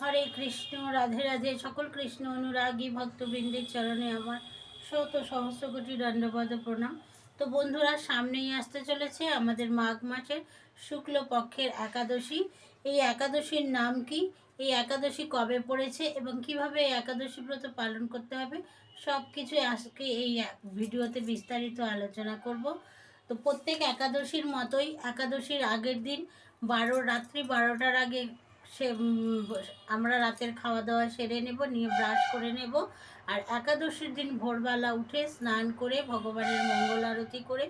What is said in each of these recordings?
হরে কৃষ্ণ, রাধে রাধে। সকল কৃষ্ণ অনুরাগী ভক্তবৃন্দের চরণে আমার শত সহস্র কোটি দণ্ডপদ প্রণাম। তো বন্ধুরা, সামনেই আসতে চলেছে আমাদের মাঘ মাসের শুক্লপক্ষের একাদশী। এই একাদশীর নাম কি? এই একাদশী কবে পড়েছে এবং কীভাবে এই একাদশী ব্রত পালন করতে হবে? সব কিছু আজকে এই ভিডিওতে বিস্তারিত আলোচনা করব। তো প্রত্যেক একাদশীর মতোই একাদশীর আগের দিন বারো, রাত্রি বারোটার আগে সে আমরা রাতের খাওয়া দাওয়া সেরে নেব, নিয়ে ব্রাশ করে নেব। আর একাদশীর দিন ভোরবেলা উঠে স্নান করে ভগবানের মঙ্গল আরতি করে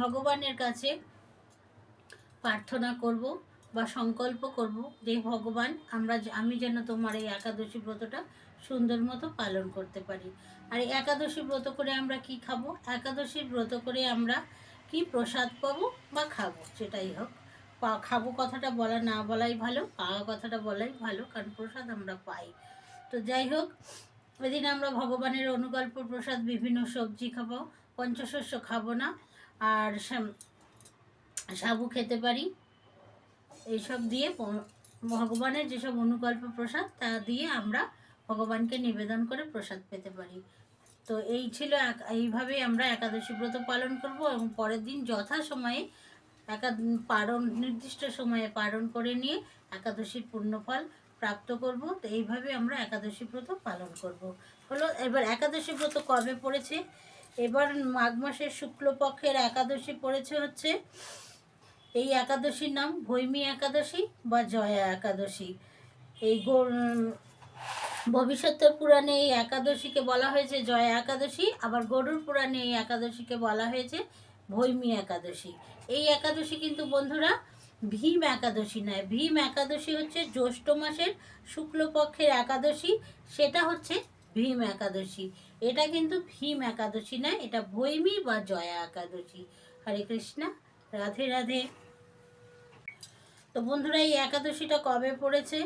ভগবানের কাছে প্রার্থনা করব বা সংকল্প করব যে, ভগবান, আমরা আমি যেন তোমার এই একাদশী ব্রতটা সুন্দর মতো পালন করতে পারি। আর একাদশী ব্রত করে আমরা কি খাব? একাদশীর ব্রত করে আমরা কি প্রসাদ পাবো বা খাব? সেটাই হোক। পা, খাব কথাটা বলা না বলাই ভালো, পাওয়া কথাটা বলাই ভালো, কারণ প্রসাদ আমরা পাই। তো যাই হোক, এদিন আমরা ভগবানের অনুকল্প, প্রসাদ, বিভিন্ন সবজি খাব, পঞ্চশস্য খাব না, আর সাবু খেতে পারি। এইসব দিয়ে ভগবানের যেসব অনুকল্প, প্রসাদ, তা দিয়ে আমরা ভগবানকে নিবেদন করে প্রসাদ পেতে পারি। তো এই ছিল এইভাবেই আমরা একাদশী ব্রত পালন করব এবং পরের দিন যথা সময়ে একা পারণ নির্দিষ্ট সময়ে পারণ করে নিয়ে একাদশীর পুণ্যফল প্রাপ্ত করব। তো এইভাবে আমরা একাদশী ব্রত পালন করব। হলো, এবার একাদশী ব্রত কবে পড়েছে? এবার মাঘ মাসের শুক্লপক্ষের একাদশী পড়েছে হচ্ছে এই একাদশীর নাম ভৈমী একাদশী বা জয়া একাদশী। এই ভবিষ্যতের পুরাণে এই একাদশীকে বলা হয়েছে জয়া একাদশী, আবার গরুর পুরাণে এই একাদশীকে বলা হয়েছে ভৈমী একাদশী। এই একাদশী কিন্তু বন্ধুরা ভীম একাদশী নয়। ভীম একাদশী হচ্ছে জ্যৈষ্ঠ মাসের শুক্লপক্ষের একাদশী, সেটা হচ্ছে ভীম একাদশী। এটা কিন্তু ভীম একাদশী নয়, এটা ভৈমী বা জয়া একাদশী। হরে কৃষ্ণা, রাধে রাধে। তো বন্ধুরা, এই একাদশীটা কবে পড়েছে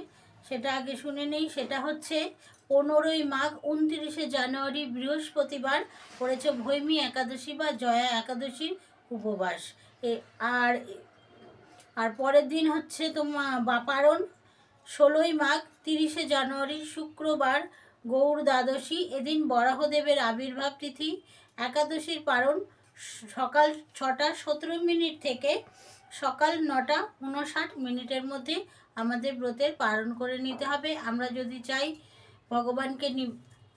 সেটা আগে শুনে নেই। সেটা হচ্ছে পনেরোই মাঘ, উনত্রিশে জানুয়ারি, বৃহস্পতিবার পড়েছে ভৈমী একাদশী বা জয়া একাদশীর উপবাস। আর আর পরের দিন হচ্ছে তোমার বা পারণ ষোলোই মাঘ, তিরিশে জানুয়ারি, শুক্রবার গৌর দ্বাদশী, এদিন বরাহদেবের আবির্ভাব তিথি, একাদশীর পারণ, সকাল ছটা সতেরো মিনিট থেকে সকাল নটা উনষাট মিনিটের মধ্যে আমাদের ব্রতের পালন করে নিতে হবে। আমরা যদি চাই ভগবানকে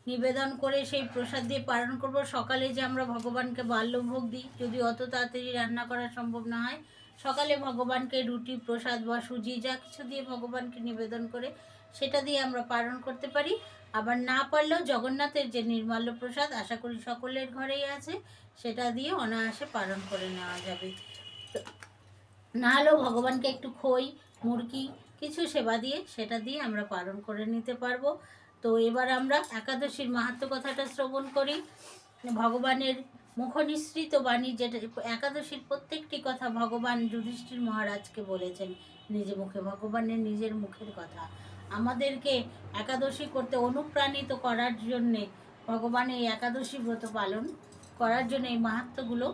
নিবেদন করে সেই প্রসাদ দিয়ে পালন করব। সকালে যে আমরা ভগবানকে বাল্যভোগ দিই, যদি অত তাড়াতাড়ি রান্না করা সম্ভব না হয়, সকালে ভগবানকে রুটি, প্রসাদ বা সুজি যা কিছু দিয়ে ভগবানকে নিবেদন করে সেটা দিয়ে আমরা পালন করতে পারি। আবার না পারলেও জগন্নাথের যে নির্মাল্য প্রসাদ, আশা করি সকলের ঘরেই আছে, সেটা দিয়ে অনায়াসে পালন করে নেওয়া যাবে। না হলেও ভগবানকে একটু খই, মুরগি, কিছু সেবা দিয়ে সেটা দিয়ে আমরা পালন করে নিতে পারব। তো এবার আমরা একাদশীর মাহাত্ম কথাটা শ্রবণ করি। ভগবানের মুখনিসৃত বাণী যেটা, একাদশীর প্রত্যেকটি কথা ভগবান যুধিষ্ঠির মহারাজকে বলেছেন, নিজে মুখে, ভগবানের নিজের মুখের কথা। আমাদেরকে একাদশী করতে অনুপ্রাণিত করার জন্যে ভগবান এই একাদশী ব্রত পালন করার জন্য এই মাহাত্মগুলো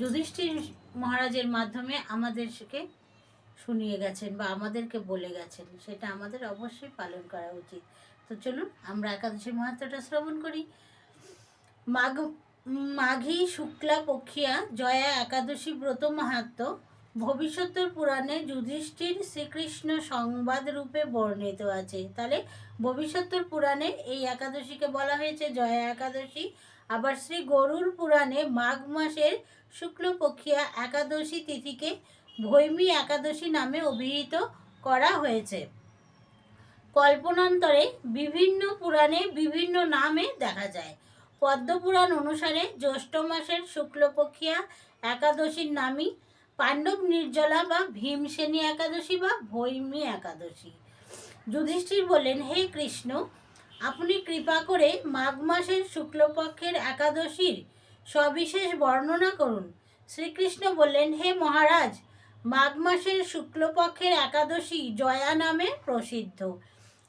যুধিষ্ঠির মহারাজের মাধ্যমে আমাদেরকে শুনিয়ে গেছেন বা আমাদেরকে বলে গেছেন। সেটা আমাদের অবশ্যই পালন করা উচিত। তো চলুন, আমরা একাদশী মাহাত্মটা শ্রবণ করি। মাঘ, মাঘী, শুক্লা, পক্ষিয়া, জয়া, একাদশী, ব্রত মাহাত্ম, ভবিষ্যতের পুরাণে যুধিষ্ঠির শ্রীকৃষ্ণ সংবাদ রূপে বর্ণিত আছে। তাহলে ভবিষ্যতের পুরাণে এই একাদশীকে বলা হয়েছে জয়া একাদশী। আবার শ্রী গরুর পুরাণে মাঘ মাসের শুক্লপক্ষিয়া একাদশী তিথিকে ভৈমী একাদশী নামে অভিহিত করা হয়েছে। কল্পনান্তরে বিভিন্ন পুরাণে বিভিন্ন নামে দেখা যায়। পদ্মপুরাণ অনুসারে জ্যৈষ্ঠ মাসের শুক্লপক্ষিয়া একাদশীর নামই, পাণ্ডব নির্জলা বা ভীমসেনী একাদশী বা ভৈমী একাদশী। যুধিষ্ঠির বললেন, হে কৃষ্ণ, আপনি কৃপা করে মাঘ মাসের শুক্লপক্ষের একাদশীর সবিশেষ বর্ণনা করুন। শ্রীকৃষ্ণ বললেন, হে মহারাজ, মাঘ মাসের শুক্লপক্ষের একাদশী জয়া নামে প্রসিদ্ধ।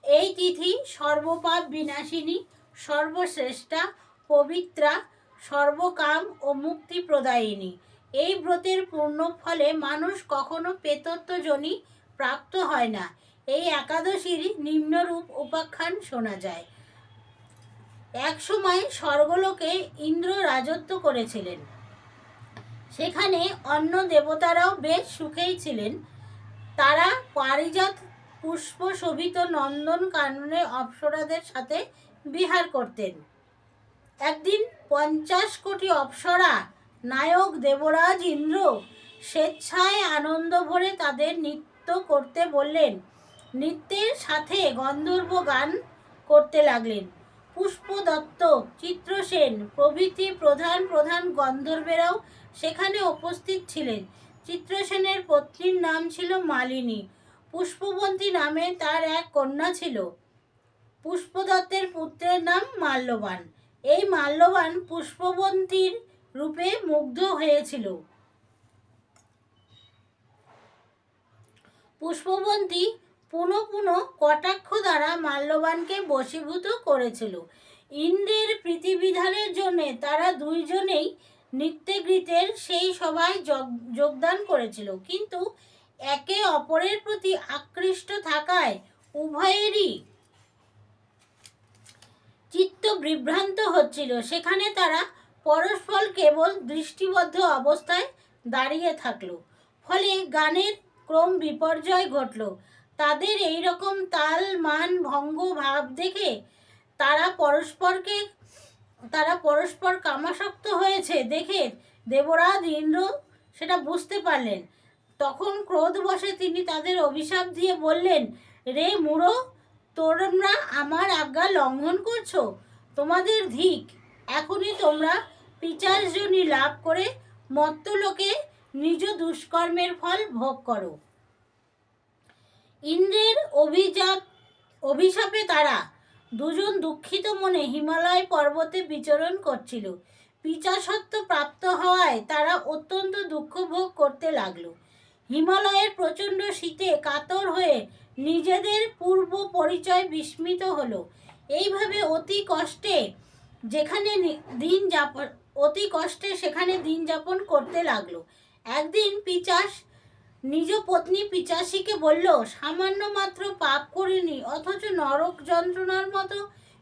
এই তিথি সর্বপাপ বিনাশিনী, সর্বশ্রেষ্ঠা, পবিত্রা, সর্বকাম ও মুক্তি প্রদায়িনী। এই ব্রতের পূর্ণ ফলে মানুষ কখনো পেতত্বজনী প্রাপ্ত হয় না। এই একাদশীর নিম্নরূপ উপাখ্যান শোনা যায়। এক সময় স্বর্গলোকে ইন্দ্র রাজত্ব করেছিলেন। সেখানে অন্য দেবতারাও বেশ সুখেই ছিলেন। তারা পারিজাত পুষ্প শোভিত নন্দন কাননে অপ্সরাদের সাথে বিহার করতেন। একদিন পঞ্চাশ কোটি অপ্সরা, নায়ক দেবরাজ ইন্দ্র, স্বেচ্ছায় আনন্দ ভরে তাদের নৃত্য করতে বললেন। নৃত্যের সাথে গন্ধর্ব গান করতে লাগলেন। পুষ্প দত্ত চিত্রসেন, প্রভৃতি প্রধান প্রধান গন্ধর্বেরাও সেখানে উপস্থিত ছিলেন। চিত্রসেনের পত্নীর নাম ছিল মালিনী। পুষ্পবন্তী নামে তার এক কন্যা ছিল। পুষ্পদত্তের পুত্রের নাম মাল্যবান। এই মাল্যবান পুষ্পবন্তীর রূপে মুগ্ধ হয়েছিল। পুষ্পবন্তী পুনঃ পুনঃ কটাক্ষ দ্বারা মাল্যবানকে বশীভূত করেছিল। ইন্দ্রের প্রীতিবিধানের জন্যে তারা দুইজনেই নৃত্যগীতের সেই সভায় যোগ- যোগদান করেছিল। কিন্তু একে অপরের প্রতি আকৃষ্ট থাকায় উভয়েরই চিত্ত বিভ্রান্ত হচ্ছিল। সেখানে তারা পরস্পর কেবল দৃষ্টিবদ্ধ অবস্থায় দাঁড়িয়ে থাকল। ফলে গানের ক্রম বিপর্যয় ঘটল। তাদের এই রকম তাল, মান, ভঙ্গ, ভাব দেখে তারা পরস্পরকে, তারা পরস্পর কামাসক্ত হয়েছে দেখে দেবরাজ ইন্দ্র সেটা বুঝতে পারলেন। তখন ক্রোধবশে তিনি তাদের অভিশাপ দিয়ে বললেন, রে মুড়ো, তোমরা আমার আজ্ঞা লঙ্ঘন করছ? তোমাদের ধিক, এখনই তোমরা পিচার্জনী লাভ করে মত্তলোকে নিজ দুষ্কর্মের ফল ভোগ করো। ইন্দ্রের অভিজাপ অভিশাপে তারা দুজন দুঃখিত মনে হিমালয় পর্বতে বিচরণ করছিল। পিচাসত্ব প্রাপ্ত হওয়ায় তারা অত্যন্ত দুঃখ ভোগ করতে লাগল। হিমালয়ের প্রচণ্ড শীতে কাতর হয়ে নিজেদের পূর্ব পরিচয় বিস্মিত হলো। এইভাবে অতি কষ্টে যেখানে দিন যাপন অতি কষ্টে সেখানে দিন যাপন করতে লাগল। একদিন পিচাস নিজ পত্নী পিচাসীকে বলল, সামান্য মাত্র পাপ করিনি, অথচ নরক যন্ত্রণার মতো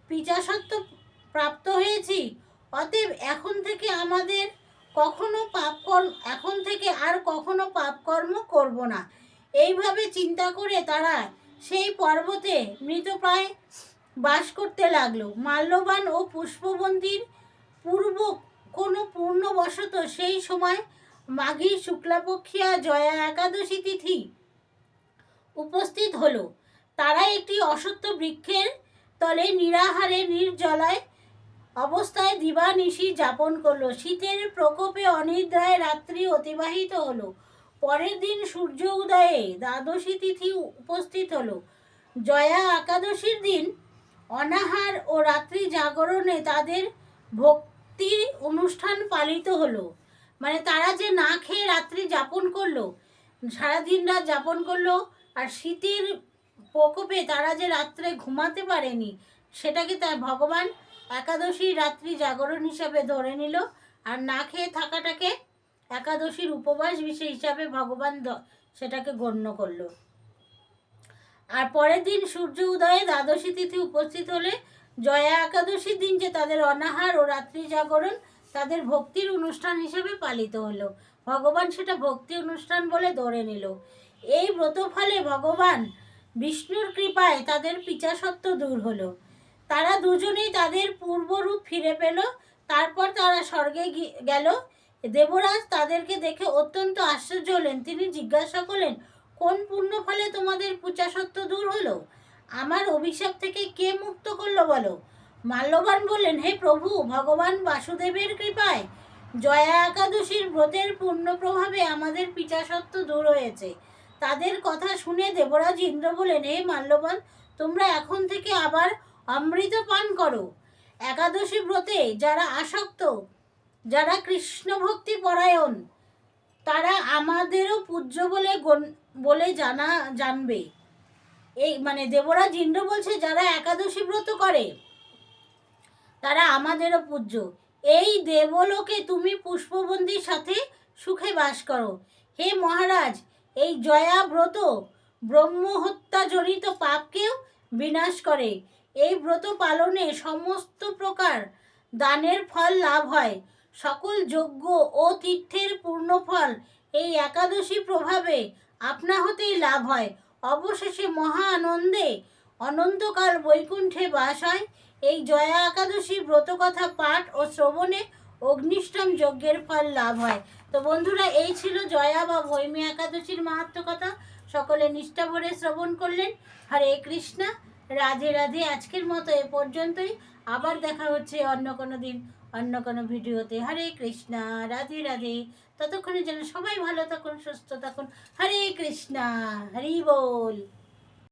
পিচাসত্ব প্রাপ্ত হয়েছি। অতএব এখন থেকে আমাদের কখনো পাপ কর্ম এখন থেকে আর কখনো পাপ কর্ম করব না। এইভাবে চিন্তা করে তারা সেই পর্বতে মৃতপ্রায় বাস করতে লাগল। মাল্যবান ও পুষ্পবন্দির পূর্ব কোনো পূর্ণবশত সেই সময় মাঘী শুক্লাপক্ষিয়া জয়া একাদশী তিথি উপস্থিত হলো। তারা একটি অসত্য বৃক্ষের তলে নিরাহারে নির্জলায় অবস্থায় দিবানিশি যাপন করল। শীতের প্রকোপে অনিদ্রায় রাত্রি অতিবাহিত হলো। পরের দিন সূর্য উদয়ে দ্বাদশী তিথি উপস্থিত হলো। জয়া একাদশীর দিন অনাহার ও রাত্রি জাগরণে তাদের ভক্তির অনুষ্ঠান পালিত হলো। মানে তারা যে না খেয়ে রাত্রি যাপন করল, সারাদিন রাত যাপন করল আর শীতের প্রকোপে তারা যে রাত্রে ঘুমাতে পারেনি, সেটাকে তার ভগবান একাদশী রাত্রি জাগরণ হিসাবে ধরে নিল আর না খেয়ে থাকাটাকে একাদশীর উপবাস বিশেষ হিসাবে ভগবান সেটাকে গণ্য করল। আর পরের দিন সূর্য উদয়ে দ্বাদশী তিথি উপস্থিত হলে জয়া একাদশীর দিন যে তাদের অনাহার ও রাত্রি জাগরণ তাদের ভক্তির অনুষ্ঠান হিসেবে পালিত হলো। ভগবান সেটা ভক্তি অনুষ্ঠান বলে ধরে নিল। এই ব্রত ফলে ভগবান বিষ্ণুর কৃপায় তাদের পিচাসত্ব দূর হলো। তারা দুজনেই তাদের পূর্বরূপ ফিরে পেল। তারপর তারা স্বর্গে গেল। দেবরাজ তাদেরকে দেখে অত্যন্ত আশ্চর্য হলেন। তিনি জিজ্ঞাসা করলেন, কোন পুণ্য ফলে তোমাদের পূচাসত্ব দূর হলো? আমার অভিশাপ থেকে কে মুক্ত করল বলো? মাল্যবান বললেন, হে প্রভু, ভগবান বাসুদেবের কৃপায় জয়া একাদশীর ব্রতের পূর্ণ প্রভাবে আমাদের পিচাসত্ব দূর হয়েছে। তাদের কথা শুনে দেবরাজ ইন্দ্র বলেন হে মাল্যবান, তোমরা এখন থেকে আবার অমৃত পান করো। একাদশী ব্রতে যারা আসক্ত, যারা কৃষ্ণ ভক্তি পরায়ণ, তারা আমাদেরও পূজ্য বলে বলে জানা, জানবে। এই মানে দেবরাজ ইন্দ্র বলছে, যারা একাদশী ব্রত করে, তারা আমাদেরও পূজ্য। এই দেবলোকে তুমি পুষ্পবন্দির সাথে সুখে বাস করো। হে মহারাজ, এই জয়া ব্রত ব্রহ্মহত্যা জড়িত পাপকেও বিনাশ করে। এই ব্রত পালনে সমস্ত প্রকার দানের ফল লাভ হয়। সকল যজ্ঞ ও তীর্থের পূর্ণ ফল এই একাদশী প্রভাবে আপনা হতেই লাভ হয়। অবশেষে মহা আনন্দে অনন্তকাল বৈকুণ্ঠে বাস হয়। এই জয়া একাদশী ব্রতকথা পাঠ ও শ্রবণে অগ্নিষ্টম যজ্ঞের ফল লাভ হয়। তো বন্ধুরা, এই ছিল জয়া বা ভৈমী একাদশীর মাহাত্ম কথা। সকলে নিষ্ঠাভরে শ্রবণ করলেন। হরে কৃষ্ণা। রাধে রাধে, আজকের মতো এ পর্যন্তই। আবার দেখা হচ্ছে অন্য কোনো দিন, অন্য কোনো ভিডিওতে। হরে কৃষ্ণা, রাধে রাধে। ততক্ষণে যেন সবাই ভালো থাকুন, সুস্থ থাকুন। হরে কৃষ্ণা, হরি বল।